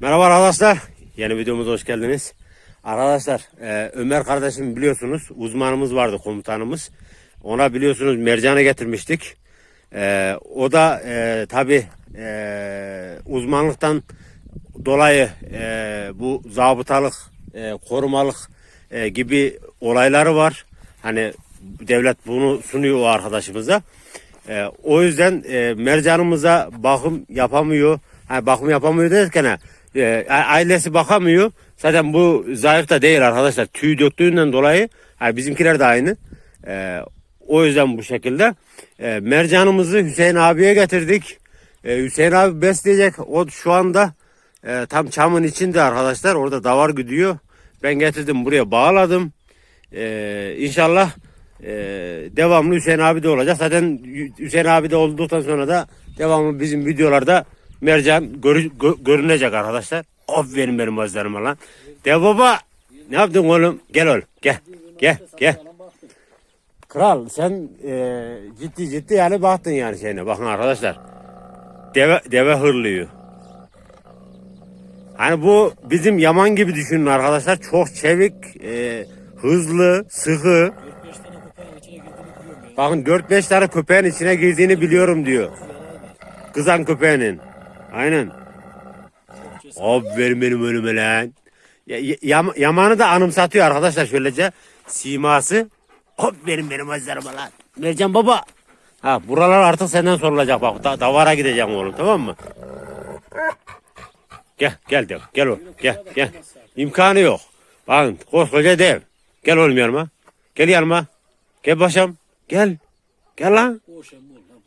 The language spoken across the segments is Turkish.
Merhaba arkadaşlar. Yeni videomuza hoş geldiniz. Arkadaşlar e, Ömer kardeşim biliyorsunuz uzmanımız vardı komutanımız. Ona biliyorsunuz mercanı getirmiştik. E, o da e, tabi uzmanlıktan dolayı e, bu zabıtalık, e, korumalık e, gibi olayları var. Hani devlet bunu sunuyor o arkadaşımıza. E, o yüzden e, mercanımıza bakım yapamıyor. Ha, bakım yapamıyor derken e, a- ailesi bakamıyor. Zaten bu zayıf da değil arkadaşlar. Tüy döktüğünden dolayı ha, bizimkiler de aynı. E, o yüzden bu şekilde. E, mercanımızı Hüseyin abiye getirdik. E, Hüseyin abi besleyecek. O şu anda e, tam çamın içinde arkadaşlar. Orada davar gidiyor. Ben getirdim buraya bağladım. E, inşallah e, devamlı Hüseyin abi de olacak. Zaten Hüseyin abi de olduktan sonra da devamlı bizim videolarda mercan görü- gö- görünecek arkadaşlar. Aferin benim gözlerime lan. Dev baba ne yaptın oğlum? Gel oğlum gel. Gel gel. Kral sen e, ciddi ciddi yani baktın yani şeyine. Bakın arkadaşlar. Deve, deve hırlıyor. Hani bu bizim yaman gibi düşünün arkadaşlar. Çok çevik, e, hızlı, sıkı. 4-5 tane köpeğin içine girdiğini biliyorum ya. Bakın 4-5 tane köpeğin içine girdiğini biliyorum diyor. Kızan köpeğinin. Aynen. Aferin benim önüme lan. Ya, ya- yam- yamanı da anımsatıyor arkadaşlar şöylece. Siması. Aferin benim gözlerime lan. Mercan baba. Ha buralar artık senden sorulacak bak. Da, davara gideceğim oğlum tamam mı? Gel gel dev. Gel oğlum. Gel gel. İmkanı yok. Bakın koskoca dev. Gel oğlum yanıma. Gel yanıma. Gel başım. Gel. Gel lan.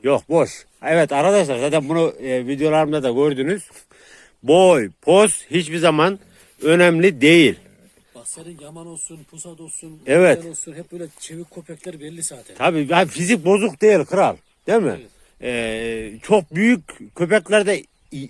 Yok boş. Evet arkadaşlar zaten bunu e, videolarımda da gördünüz. Boy, poz hiçbir zaman önemli değil. Bak senin yaman olsun, pusat olsun, Evet. güzel olsun hep böyle çevik köpekler belli zaten. Tabii ya fizik bozuk değil kral. Değil mi? Ee, çok büyük köpeklerde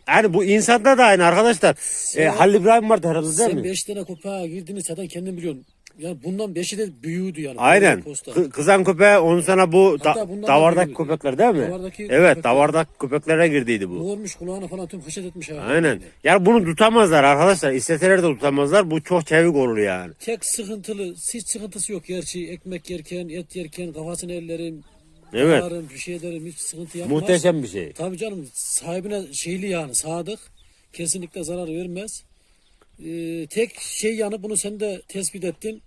yani bu insanda da aynı arkadaşlar. Ee, Halil İbrahim vardı herhalde değil Sen mi? 5 tane köpeğe girdiğini zaten kendin biliyorsun. Yani bundan 5'i de büyüğüydü yani. Aynen. Posta. Kı- kızan köpeği onun sana bu da- Hatta bundan da davardaki köpekler değil mi? Davardaki evet köpekler. davardaki köpeklere girdiydi bu. Ne olmuş kulağına falan tüm haşet etmiş ha. Aynen. Yani bunu tutamazlar arkadaşlar. İsteseler de tutamazlar. Bu çok çevik olur yani. Tek sıkıntılı, hiç sıkıntısı yok gerçi. Ekmek yerken, et yerken kafasını ellerim, Evet. bağırırım, bir şey ederim, hiç sıkıntı yapmaz. Muhteşem bir şey. Tabii canım sahibine şeyli yani sadık. Kesinlikle zarar vermez. Ee, tek şey yani bunu sen de tespit ettin.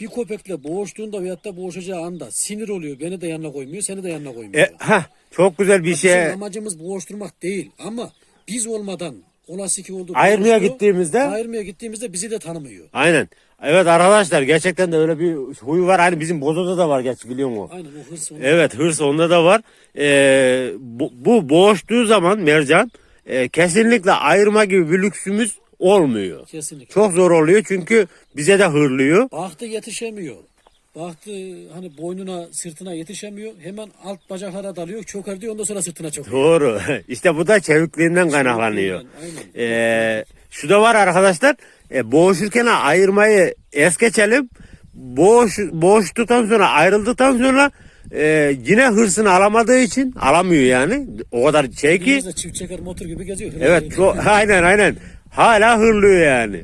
Bir köpekle boğuştuğunda veyahut da boğuşacağı anda sinir oluyor. Beni de yanına koymuyor, seni de yanına koymuyor. E, heh, çok güzel bir Bizim şey. amacımız boğuşturmak değil ama biz olmadan olası ki oldu. Ayırmaya boğuştu. gittiğimizde- Ayırmaya gittiğimizde bizi de tanımıyor. Aynen. Evet arkadaşlar gerçekten de öyle bir huyu var. Hani bizim bozoda da var gerçi biliyor musun? Aynen o hırs onu. Evet hırs onda da var. Ee, bu, bu boğuştuğu zaman mercan e, kesinlikle ayırma gibi bir lüksümüz olmuyor. Kesinlikle. Çok zor oluyor çünkü bize de hırlıyor. Baktı yetişemiyor. Baktı hani boynuna sırtına yetişemiyor. Hemen alt bacaklara dalıyor. Çöker diyor ondan sonra sırtına çöküyor. Doğru. İşte bu da çevikliğinden kaynaklanıyor. Aynen. Ee, şu da var arkadaşlar. E, boğuşurken ayırmayı es geçelim. Boğuş, boğuştuktan sonra ayrıldıktan sonra e, yine hırsını alamadığı için alamıyor yani. O kadar şey ki. Çift çeker motor gibi geziyor. Evet çok aynen aynen. Hala hırlıyor yani.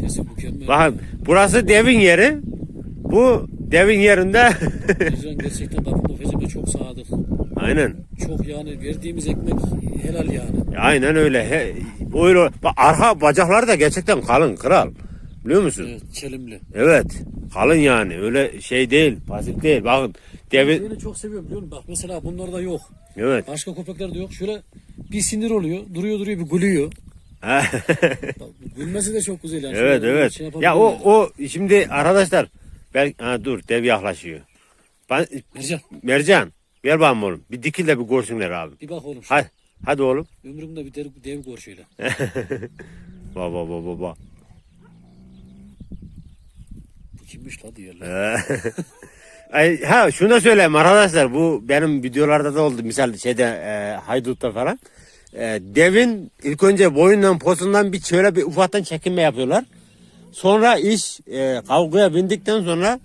Sesi mükemmel. Bakın burası devin yeri. Bu devin yerinde. Fecran gerçekten kapında Fecran çok sadık. aynen. Çok yani verdiğimiz ekmek helal yani. Aynen öyle. He, öyle. Bak, arka bacakları da gerçekten kalın kral. Biliyor musun? Evet, çelimli. Evet. Kalın yani. Öyle şey değil. Basit değil. Bakın. Devin. Beni çok seviyorum biliyor musun? Bak mesela bunlarda yok. Evet. Başka köpeklerde yok. Şöyle bir sinir oluyor. Duruyor duruyor bir gülüyor. Gülmesi de çok güzel yani. evet evet. şey ya o o şimdi arkadaşlar ben ha, dur dev yaklaşıyor. Ben, Mercan Mercan ver bana oğlum. Bir dikil de bir görsünler abi. bir bak oğlum. Hadi. Hadi oğlum. Ömrümde bir dev, dev gör şöyle. Baba baba baba. Bu kimmiş la diyorlar. Ay, ha şunu da söyleyeyim arkadaşlar bu benim videolarda da oldu misal şeyde e, haydutta falan. E, devin ilk önce boyundan posundan bir şöyle bir ufaktan çekinme yapıyorlar. Sonra iş e, kavgaya bindikten sonra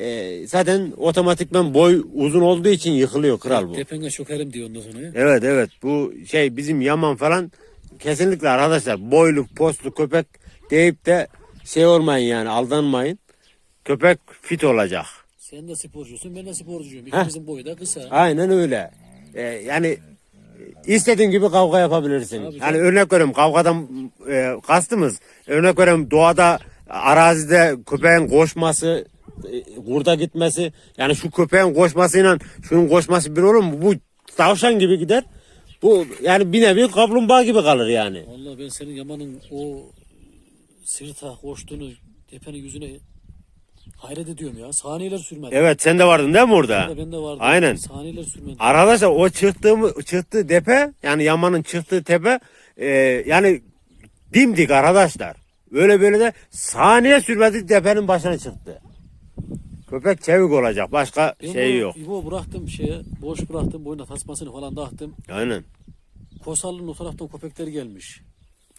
e, zaten otomatikman boy uzun olduğu için yıkılıyor kral bu. Tepene çökerim diyor ondan sonra ya. Evet evet bu şey bizim Yaman falan kesinlikle arkadaşlar boyluk postlu köpek deyip de şey olmayın yani aldanmayın. Köpek fit olacak. Sen de sporcusun ben de sporcuyum. İkimizin boyu da kısa. Aynen öyle. Ee, yani e, istediğin gibi kavga yapabilirsin. Tabii yani örnek veriyorum kavgadan e, kastımız örnek veriyorum doğada arazide köpeğin koşması e, kurda gitmesi yani şu köpeğin koşmasıyla şunun koşması bir olur mu? Bu tavşan gibi gider. Bu yani bir nevi kaplumbağa gibi kalır yani. Vallahi ben senin Yaman'ın o sırta koştuğunu tepenin yüzüne hayret ediyorum ya. Saniyeler sürmedi. Evet sen de vardın değil mi orada? Ben de, ben de vardım. Aynen. Saniyeler sürmedi. Arkadaşlar o çıktığım çıktığı tepe yani Yaman'ın çıktığı tepe e, yani dimdik arkadaşlar. Öyle böyle de saniye sürmedi tepenin başına çıktı. Köpek çevik olacak. Başka Ben şey bu yok. İbo bıraktım şeye. Boş bıraktım. Boyuna tasmasını falan taktım. Aynen. Kosallı'nın o taraftan köpekler gelmiş.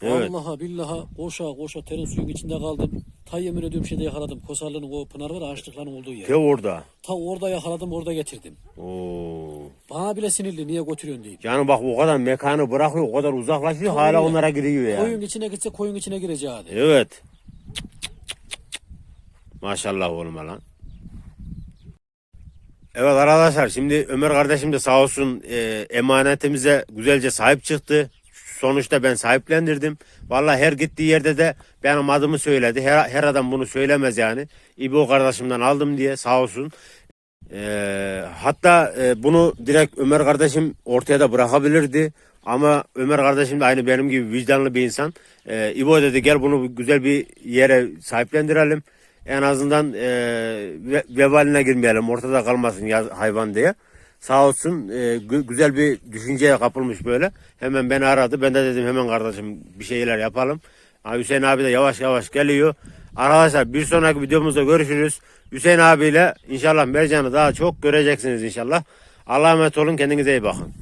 Evet. Vallahi billahi koşa koşa terin suyun içinde kaldım. Ta yemin ediyorum şeyde yakaladım. Kosallı'nın o pınar var ya, ağaçlıkların olduğu yer. Te orada. Ta orada yakaladım orada getirdim. Oo. Bana bile sinirli niye götürüyorsun deyip. Yani bak o kadar mekanı bırakıyor, o kadar uzaklaşıyor Tabii hala ya. onlara giriyor yani. Koyun içine gitse koyun içine gireceği. Evet. Maşallah oğlum lan. Evet arkadaşlar şimdi Ömer kardeşim de sağ olsun e, emanetimize güzelce sahip çıktı. Sonuçta ben sahiplendirdim. Vallahi her gittiği yerde de benim adımı söyledi. Her, her adam bunu söylemez yani. İbo kardeşimden aldım diye sağ olsun. E, hatta e, bunu direkt Ömer kardeşim ortaya da bırakabilirdi. Ama Ömer kardeşim de aynı benim gibi vicdanlı bir insan. E, İbo dedi gel bunu güzel bir yere sahiplendirelim. En azından e, ve- vebaline girmeyelim ortada kalmasın ya, hayvan diye. Sağ olsun e, gü- güzel bir düşünceye kapılmış böyle. Hemen beni aradı. Ben de dedim hemen kardeşim bir şeyler yapalım. Ha, Hüseyin abi de yavaş yavaş geliyor. Arkadaşlar bir sonraki videomuzda görüşürüz. Hüseyin abiyle inşallah Mercan'ı daha çok göreceksiniz inşallah. Allah'a emanet olun kendinize iyi bakın.